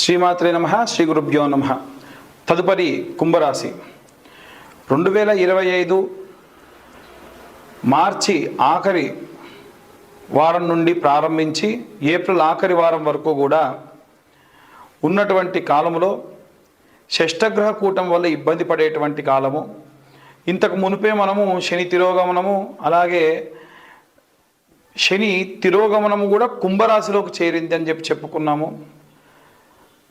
శ్రీమాత్రే నమ శ్రీ గురుభ్యో నమ. తదుపరి కుంభరాశి. రెండు వేల ఇరవై ఐదు మార్చి ఆఖరి వారం నుండి ప్రారంభించి ఏప్రిల్ ఆఖరి వారం వరకు కూడా ఉన్నటువంటి కాలములో షష్టగ్రహ కూటం వల్ల ఇబ్బంది పడేటువంటి కాలము. ఇంతకు మునిపే మనము శని తిరోగమనము అలాగే శని తిరోగమనము కూడా కుంభరాశిలోకి చేరింది అని చెప్పి చెప్పుకున్నాము.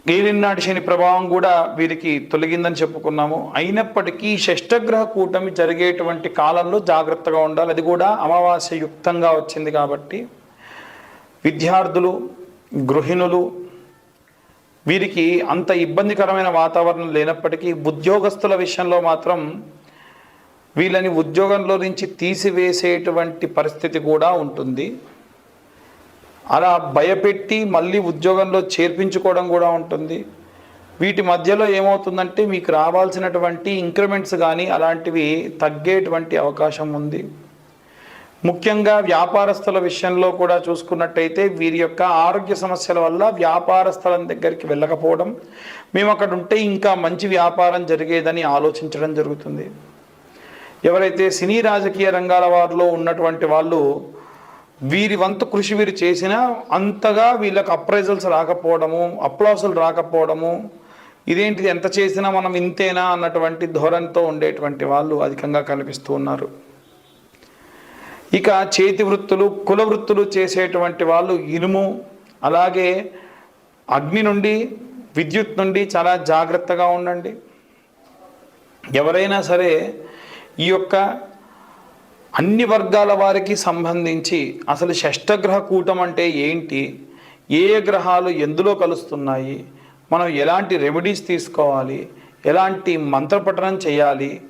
ఏలినాటి శని ప్రభావం కూడా వీరికి తొలగిందని చెప్పుకున్నాము. అయినప్పటికీ షష్టగ్రహ కూటమి జరిగేటువంటి కాలంలో జాగ్రత్తగా ఉండాలి. అది కూడా అమావాస్య యుక్తంగా వచ్చింది కాబట్టి విద్యార్థులు గృహిణులు వీరికి అంత ఇబ్బందికరమైన వాతావరణం లేనప్పటికీ ఉద్యోగస్తుల విషయంలో మాత్రం వీళ్ళని ఉద్యోగంలో నుంచి తీసివేసేటువంటి పరిస్థితి కూడా ఉంటుంది. అలా భయపెట్టి మళ్ళీ ఉద్యోగంలో చేర్పించుకోవడం కూడా ఉంటుంది. వీటి మధ్యలో ఏమవుతుందంటే మీకు రావాల్సినటువంటి ఇంక్రిమెంట్స్ కానీ అలాంటివి తగ్గేటువంటి అవకాశం ఉంది. ముఖ్యంగా వ్యాపారస్తుల విషయంలో కూడా చూసుకున్నట్టయితే వీరి యొక్క ఆరోగ్య సమస్యల వల్ల వ్యాపారస్థలం దగ్గరికి వెళ్ళకపోవడం మేము అక్కడ ఉంటే ఇంకా మంచి వ్యాపారం జరిగేదని ఆలోచించడం జరుగుతుంది. ఎవరైతే సినీ రాజకీయ రంగాల వారిలో ఉన్నటువంటి వాళ్ళు వీరి వంతు కృషి వీరు చేసినా అంతగా వీళ్ళకి అప్రైజల్స్ రాకపోవడము అప్లాసులు రాకపోవడము ఇదేంటిది ఎంత చేసినా మనం ఇంతేనా అన్నటువంటి ధోరణితో ఉండేటువంటి వాళ్ళు అధికంగా కనిపిస్తూ ఉన్నారు. ఇక చేతి వృత్తులు కుల వృత్తులు చేసేటువంటి వాళ్ళు ఇనుము అలాగే అగ్ని నుండి విద్యుత్ నుండి చాలా జాగ్రత్తగా ఉండండి. ఎవరైనా సరే ఈ యొక్క అన్ని వర్గాల వారికి సంబంధించి అసలు షష్టగ్రహ కూటం అంటే ఏంటి? ఏ గ్రహాలు ఎందులో కలుస్తున్నాయి? మనం ఎలాంటి రెమెడీస్ తీసుకోవాలి? ఎలాంటి మంత్రపఠనం చేయాలి?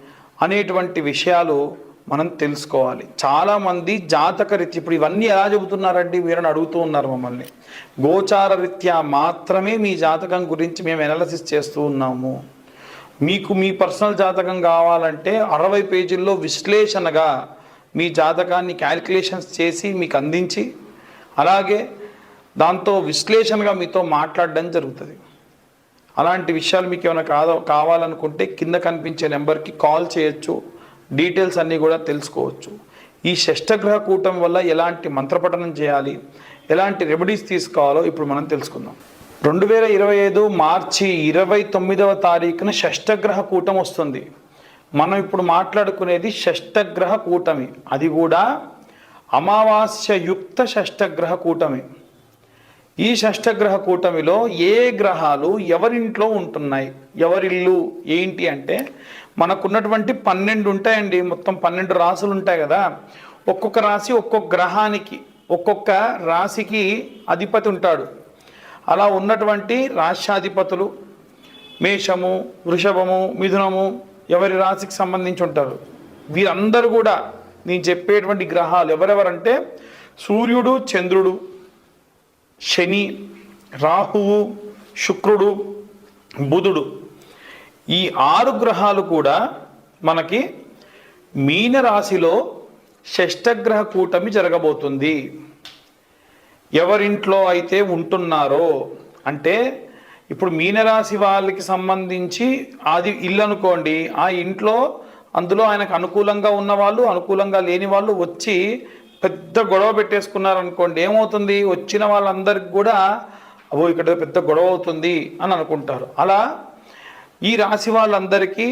అనేటువంటి విషయాలు మనం తెలుసుకోవాలి. చాలామంది జాతక రీత్యా ఇప్పుడు ఇవన్నీ ఎలా చెబుతున్నారండి? మీరని అడుగుతూ ఉన్నారు మమ్మల్ని. గోచార రీత్యా మాత్రమే మీ జాతకం గురించి మేము ఎనాలసిస్ చేస్తూ ఉన్నాము. మీకు మీ పర్సనల్ జాతకం కావాలంటే అరవై పేజీల్లో విశ్లేషణగా మీ జాతకాన్ని క్యాలిక్యులేషన్స్ చేసి మీకు అందించి అలాగే దాంతో విశ్లేషణగా మీతో మాట్లాడడం జరుగుతుంది. అలాంటి విషయాలు మీకు ఏమైనా కాదో కావాలనుకుంటే కింద కనిపించే నెంబర్కి కాల్ చేయొచ్చు. డీటెయిల్స్ అన్నీ కూడా తెలుసుకోవచ్చు. ఈ షష్టగ్రహ కూటం వల్ల ఎలాంటి మంత్రపఠనం చేయాలి ఎలాంటి రెమెడీస్ తీసుకోవాలో ఇప్పుడు మనం తెలుసుకుందాం. రెండు వేల ఇరవై ఐదు మార్చి ఇరవై తొమ్మిదవ తారీఖున షష్టగ్రహ కూటం వస్తుంది. మనం ఇప్పుడు మాట్లాడుకునేది షష్టగ్రహ కూటమి. అది కూడా అమావాస్య యుక్త షష్టగ్రహ కూటమి. ఈ షష్టగ్రహ కూటమిలో ఏ గ్రహాలు ఎవరింట్లో ఉంటున్నాయి? ఎవరిల్లు? ఏంటి అంటే మనకున్నటువంటి పన్నెండు ఉంటాయండి. మొత్తం పన్నెండు రాసులు ఉంటాయి కదా. ఒక్కొక్క రాశి ఒక్కొక్క గ్రహానికి ఒక్కొక్క రాశికి అధిపతి ఉంటాడు. అలా ఉన్నటువంటి రాష్ట్రాధిపతులు మేషము వృషభము మిథునము ఎవరి రాశికి సంబంధించి ఉంటారు. వీరందరూ కూడా నేను చెప్పేటువంటి గ్రహాలు ఎవరెవరంటే సూర్యుడు చంద్రుడు శని రాహువు శుక్రుడు బుధుడు. ఈ ఆరు గ్రహాలు కూడా మనకి మీన రాశిలో షష్టగ్రహ కూటమి జరగబోతుంది. ఎవరింట్లో అయితే ఉంటున్నారో అంటే ఇప్పుడు మీనరాశి వాళ్ళకి సంబంధించి అది ఇల్లు అనుకోండి ఆ ఇంట్లో అందులో ఆయనకు అనుకూలంగా ఉన్న వాళ్ళు అనుకూలంగా లేని వాళ్ళు వచ్చి పెద్ద గొడవ పెట్టేసుకున్నారు అనుకోండి ఏమవుతుంది? వచ్చిన వాళ్ళందరికి కూడా అబో ఇక్కడ పెద్ద గొడవ అవుతుంది అని అనుకుంటారు. అలా ఈ రాశి వాళ్ళందరికీ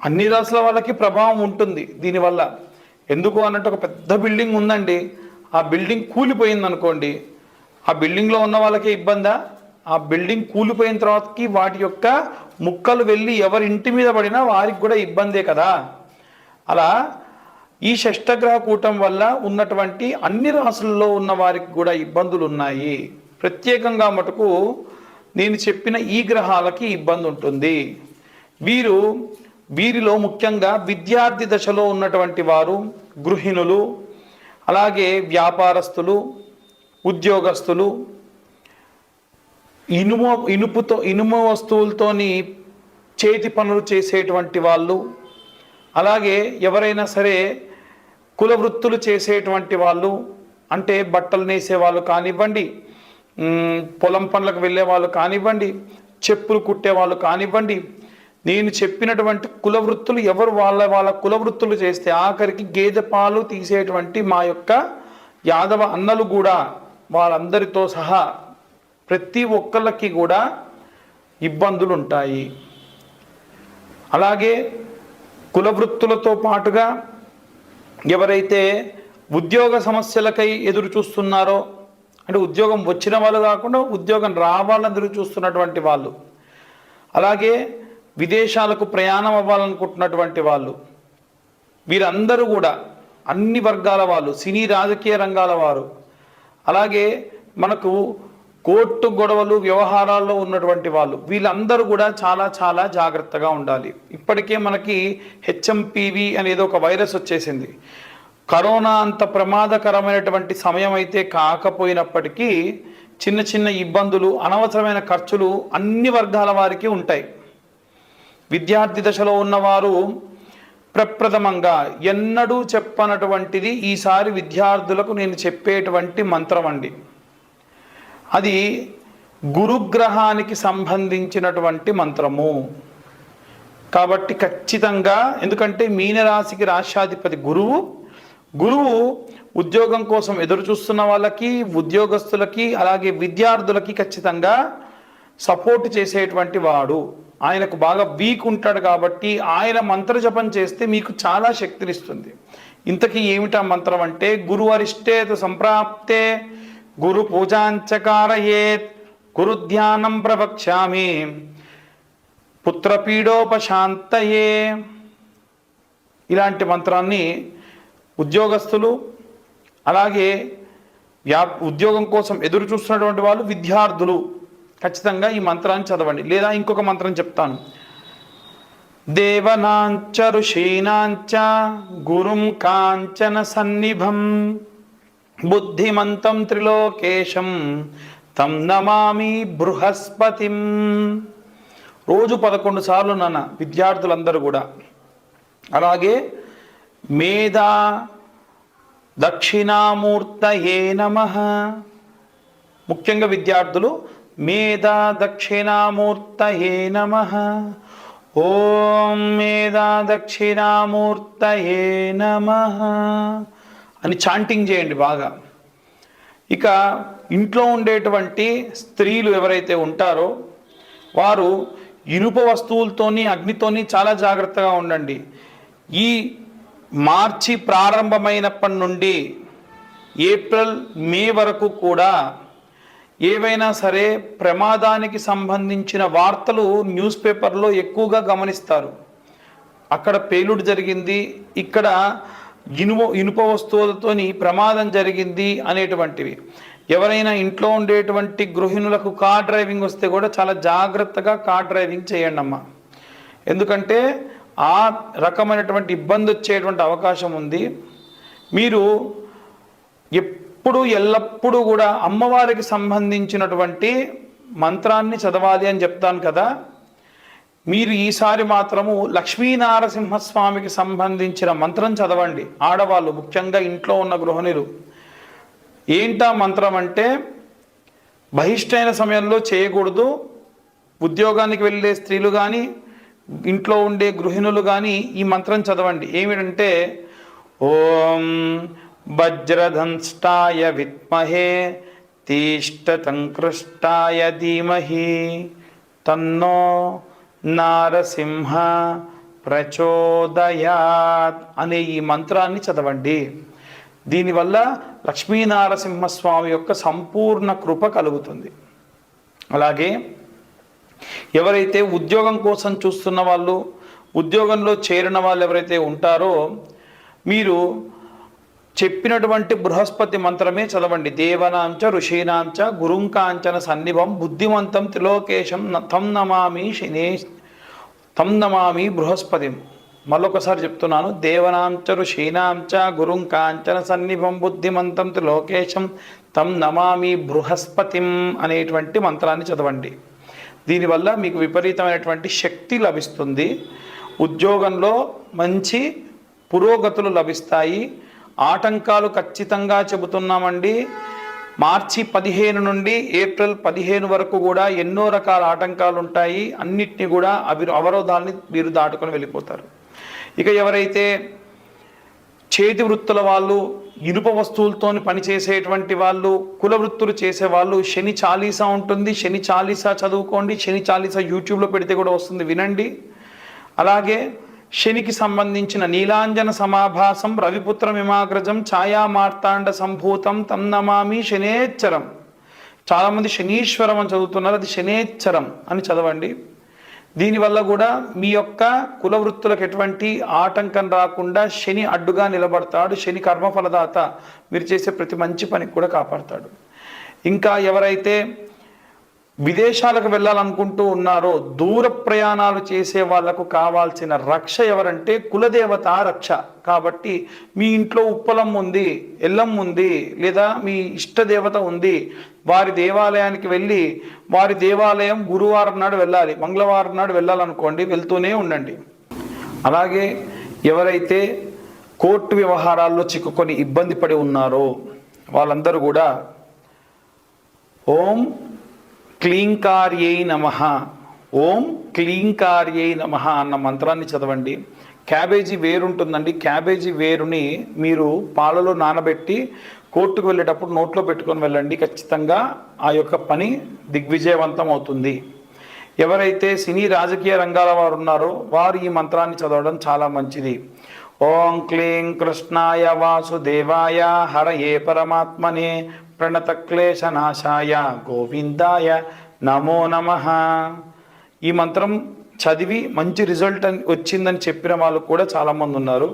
అన్ని రాసుల వాళ్ళకి ప్రభావం ఉంటుంది దీనివల్ల. ఎందుకు అన్నట్టు ఒక పెద్ద బిల్డింగ్ ఉందండి. ఆ బిల్డింగ్ కూలిపోయింది అనుకోండి ఆ బిల్డింగ్లో ఉన్న వాళ్ళకే ఇబ్బందా? ఆ బిల్డింగ్ కూలిపోయిన తర్వాతకి వాటి యొక్క ముక్కలు వెళ్ళి ఎవరి ఇంటి మీద పడినా వారికి కూడా ఇబ్బందే కదా. అలా ఈ షష్టగ్రహ కూటం వల్ల ఉన్నటువంటి అన్ని రాసుల్లో ఉన్న వారికి కూడా ఇబ్బందులు ఉన్నాయి ప్రత్యేకంగా మటుకు నేను చెప్పిన ఈ గ్రహాలకి ఇబ్బంది ఉంటుంది వీరు వీరిలో ముఖ్యంగా విద్యార్థి దశలో ఉన్నటువంటి వారు గృహిణులు అలాగే వ్యాపారస్తులు ఉద్యోగస్తులు ఇనుము ఇనుపుతో ఇనుము వస్తువులతోని చేతి పనులు చేసేటువంటి వాళ్ళు అలాగే ఎవరైనా సరే కుల వృత్తులు చేసేటువంటి వాళ్ళు అంటే బట్టలు నేసే వాళ్ళు కానివ్వండి పొలం పనులకు వెళ్ళే వాళ్ళు కానివ్వండి చెప్పులు కుట్టే వాళ్ళు కానివ్వండి నేను చెప్పినటువంటి కుల వృత్తులు ఎవరు వాళ్ళ వాళ్ళ కుల వృత్తులు చేస్తే ఆఖరికి గేదె పాలు తీసేటువంటి మా యొక్క యాదవ అన్నలు కూడా వాళ్ళందరితో సహా ప్రతి ఒక్కళ్ళకి కూడా ఇబ్బందులు ఉంటాయి అలాగే కుల వృత్తులతో పాటుగా ఎవరైతే ఉద్యోగ సమస్యలకై ఎదురు చూస్తున్నారో అంటే ఉద్యోగం వచ్చిన వాళ్ళు కాకుండా ఉద్యోగం రావాలని ఎదురు చూస్తున్నటువంటి వాళ్ళు అలాగే విదేశాలకు ప్రయాణం అవ్వాలనుకుంటున్నటువంటి వాళ్ళు వీరందరూ కూడా అన్ని వర్గాల వాళ్ళు సినీ రాజకీయ రంగాల వారు అలాగే మనకు కోర్టు గొడవలు వ్యవహారాల్లో ఉన్నటువంటి వాళ్ళు వీళ్ళందరూ కూడా చాలా చాలా జాగ్రత్తగా ఉండాలి. ఇప్పటికే మనకి హెచ్ఎంపివి అనేది ఒక వైరస్ వచ్చేసింది. కరోనా అంత ప్రమాదకరమైనటువంటి సమయం అయితే కాకపోయినప్పటికీ చిన్న చిన్న ఇబ్బందులు అనవసరమైన ఖర్చులు అన్ని వర్గాల వారికి ఉంటాయి. విద్యార్థి దశలో ఉన్నవారు ప్రప్రథమంగా ఎన్నడూ చెప్పనటువంటిది ఈసారి విద్యార్థులకు నేను చెప్పేటువంటి మంత్రం అండి. అది గురుగ్రహానికి సంబంధించినటువంటి మంత్రము. కాబట్టి ఖచ్చితంగా ఎందుకంటే మీనరాశికి రాష్ట్రాధిపతి గురువు. గురువు ఉద్యోగం కోసం ఎదురు చూస్తున్న వాళ్ళకి ఉద్యోగస్తులకి అలాగే విద్యార్థులకి ఖచ్చితంగా సపోర్ట్ చేసేటువంటి వాడు. ఆయనకు బాగా వీక్ ఉంటాడు కాబట్టి ఆయన మంత్ర జపం చేస్తే మీకు చాలా శక్తినిస్తుంది. ఇంతకీ ఏమిటా మంత్రం అంటే గురు అరిష్టేత సంప్రాప్తే గురు పూజాంచకారయేత్ గురు ధ్యానం ప్రవక్ష్యామి పుత్రపీడోపశాంతయే ఇలాంటి మంత్రాన్ని ఉద్యోగస్తులు అలాగే వ్యా ఉద్యోగం కోసం ఎదురు చూస్తున్నటువంటి వాళ్ళు విద్యార్థులు ఖచ్చితంగా ఈ మంత్రాన్ని చదవండి. లేదా ఇంకొక మంత్రం చెప్తాను. దేవనాంచ ఋషీనాంచ గురుం కాంచన సన్నిభం బుద్ధిమంతం త్రిలోకేశం తం నమామి బృహస్పతిం. రోజు పదకొండు సార్లు నాన్న విద్యార్థులందరూ కూడా. అలాగే మేధా దక్షిణామూర్తయే నమ. ముఖ్యంగా విద్యార్థులు మేధా దక్షిణామూర్తయే నమ. ఓం మేధా దక్షిణామూర్తయే నమ. అని చాంటింగ్ చేయండి బాగా. ఇక ఇంట్లో ఉండేటువంటి స్త్రీలు ఎవరైతే ఉంటారో వారు ఇనుప వస్తువులతోని అగ్నితోని చాలా జాగ్రత్తగా ఉండండి. ఈ మార్చి ప్రారంభమైనప్పటి నుండి ఏప్రిల్ మే వరకు కూడా ఏవైనా సరే ప్రమాదానికి సంబంధించిన వార్తలు న్యూస్ పేపర్లో ఎక్కువగా గమనిస్తారు. అక్కడ పేలుడు జరిగింది ఇక్కడ ఇనుమ ఇనుప వస్తువులతోని ప్రమాదం జరిగింది అనేటువంటివి. ఎవరైనా ఇంట్లో ఉండేటువంటి గృహిణులకు కార్ డ్రైవింగ్ వస్తే కూడా చాలా జాగ్రత్తగా కార్ డ్రైవింగ్ చేయండి అమ్మా ఎందుకంటే ఆ రకమైనటువంటి ఇబ్బంది వచ్చేటువంటి అవకాశం ఉంది. మీరు ఎప్పుడు ఎల్లప్పుడూ కూడా అమ్మవారికి సంబంధించినటువంటి మంత్రాన్ని చదవాలి అని చెప్తాను కదా. మీరు ఈసారి మాత్రము లక్ష్మీనారసింహస్వామికి సంబంధించిన మంత్రం చదవండి. ఆడవాళ్ళు ముఖ్యంగా ఇంట్లో ఉన్న గృహిణులు. ఏంటా మంత్రం అంటే బహిష్టైన సమయంలో చేయకూడదు. ఉద్యోగానికి వెళ్ళే స్త్రీలు కానీ ఇంట్లో ఉండే గృహిణులు కానీ ఈ మంత్రం చదవండి. ఏమిటంటే ఓం వజ్రధంష్టాయ విద్మహే తీష్టతంకృష్టాయ ధీమహి తన్నో నారసింహ ప్రచోదయాత్ అనే ఈ మంత్రాన్ని చదవండి. దీనివల్ల లక్ష్మీనారసింహస్వామి యొక్క సంపూర్ణ కృప కలుగుతుంది. అలాగే ఎవరైతే ఉద్యోగం కోసం చూస్తున్న వాళ్ళు ఉద్యోగంలో చేరిన వాళ్ళు ఎవరైతే ఉంటారో మీరు చెప్పినటువంటి బృహస్పతి మంత్రమే చదవండి. దేవనాంచ ఋషీనాంచ గురుంకాంచన సన్నిభం బుద్ధిమంతం త్రిలోకేశం తం నమామి శనే తం నమామి బృహస్పతిం. మళ్ళొకసారి చెప్తున్నాను. దేవనాంచ ఋషీనాంచ గురుంకాంచన సన్నిభం బుద్ధిమంతం త్రిలోకేశం తం నమామి బృహస్పతిం అనేటువంటి మంత్రాన్ని చదవండి. దీనివల్ల మీకు విపరీతమైనటువంటి శక్తి లభిస్తుంది. ఉద్యోగంలో మంచి పురోగతులు లభిస్తాయి. ఆటంకాలు ఖచ్చితంగా చెబుతున్నామండి. మార్చి పదిహేను నుండి ఏప్రిల్ పదిహేను వరకు కూడా ఎన్నో రకాల ఆటంకాలు ఉంటాయి అన్నిటినీ కూడా అవి అవరోధాలని మీరు దాటుకొని వెళ్ళిపోతారు. ఇక ఎవరైతే చేతి వృత్తుల వాళ్ళు ఇనుప వస్తువులతో పనిచేసేటువంటి వాళ్ళు కుల వృత్తులు చేసే వాళ్ళు శని చాలీసా ఉంటుంది. శని చాలీసా చదువుకోండి. శని చాలీసా యూట్యూబ్లో పెడితే కూడా వస్తుంది. వినండి. అలాగే శనికి సంబంధించిన నీలాంజన సమాభాసం రవిపుత్ర మిమాగ్రజం ఛాయా మార్తాండ సంభూతం తన్నమామి శనేచ్చరం. చాలామంది శనీశ్వరం అని చదువుతున్నారు అది శనేచ్చరం అని చదవండి. దీనివల్ల కూడా మీ యొక్క కుల వృత్తులకు ఎటువంటి ఆటంకం రాకుండా శని అడ్డుగా నిలబడతాడు శని కర్మఫలదాత మీరు చేసే ప్రతి మంచి పనికి కూడా కాపాడతాడు. ఇంకా ఎవరైతే విదేశాలకు వెళ్ళాలనుకుంటూ ఉన్నారో దూర ప్రయాణాలు చేసే వాళ్ళకు కావాల్సిన రక్ష ఎవరంటే కులదేవత రక్ష. కాబట్టి మీ ఇంట్లో ఉప్పలం ఉంది ఎల్లం ఉంది లేదా మీ ఇష్టదేవత ఉంది వారి దేవాలయానికి వెళ్ళి వారి దేవాలయం గురువారం నాడు వెళ్ళాలి మంగళవారం నాడు వెళ్ళాలనుకోండి వెళ్తూనే ఉండండి. అలాగే ఎవరైతే కోర్టు వ్యవహారాల్లో చిక్కుకొని ఇబ్బంది పడి ఉన్నారో వాళ్ళందరూ కూడా ఓం క్లీంకార్యై నమ. ఓం క్లీంకార్యై నమ అన్న మంత్రాన్ని చదవండి. క్యాబేజీ వేరు ఉంటుందండి క్యాబేజీ వేరుని మీరు పాలలో నానబెట్టి కోర్టుకు వెళ్ళేటప్పుడు నోట్లో పెట్టుకొని వెళ్ళండి. ఖచ్చితంగా ఆ యొక్క పని దిగ్విజయవంతం అవుతుంది. ఎవరైతే సినీ రాజకీయ రంగాల వారు ఉన్నారో వారు ఈ మంత్రాన్ని చదవడం చాలా మంచిది. ఓం క్లీం కృష్ణాయ వాసుదేవాయ హరయే పరమాత్మనే ప్రణతక్లేశనాశాయ గోవిందాయ నమో నమ ఈ మంత్రం చదివి మంచి రిజల్ట్ అని వచ్చిందని చెప్పిన వాళ్ళు కూడా చాలామంది ఉన్నారు.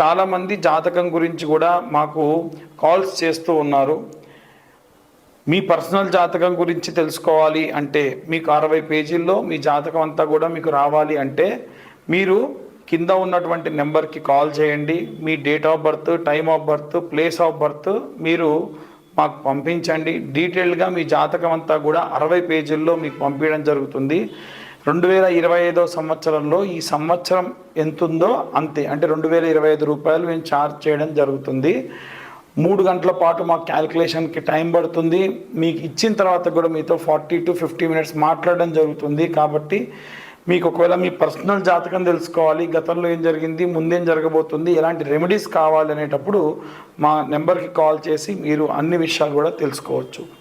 చాలామంది జాతకం గురించి కూడా మాకు కాల్స్ చేస్తూ ఉన్నారు. మీ పర్సనల్ జాతకం గురించి తెలుసుకోవాలి అంటే మీకు అరవై పేజీల్లో మీ జాతకం అంతా కూడా మీకు రావాలి అంటే మీరు కింద ఉన్నటువంటి నెంబర్కి కాల్ చేయండి. మీ date of birth time of birth place of birth మీరు మాకు పంపించండి. డీటెయిల్గా మీ జాతకం అంతా కూడా అరవై పేజీల్లో మీకు పంపించడం జరుగుతుంది. రెండు వేల ఇరవై ఐదో సంవత్సరంలో ఈ సంవత్సరం ఎంతుందో అంతే. అంటే రెండు వేల ఇరవై ఐదు రూపాయలు మేము ఛార్జ్ చేయడం జరుగుతుంది. మూడు గంటల పాటు మా క్యాలిక్యులేషన్కి టైం పడుతుంది. మీకు ఇచ్చిన తర్వాత కూడా మీతో ఫార్టీ టు ఫిఫ్టీ మినిట్స్ మాట్లాడడం జరుగుతుంది. కాబట్టి మీకు ఒకవేళ మీ పర్సనల్ జాతకం తెలుసుకోవాలి గతంలో ఏం జరిగింది ముందేం జరగబోతుంది ఎలాంటి రెమెడీస్ కావాలి అనేటప్పుడు మా నెంబర్కి కాల్ చేసి మీరు అన్ని విషయాలు కూడా తెలుసుకోవచ్చు.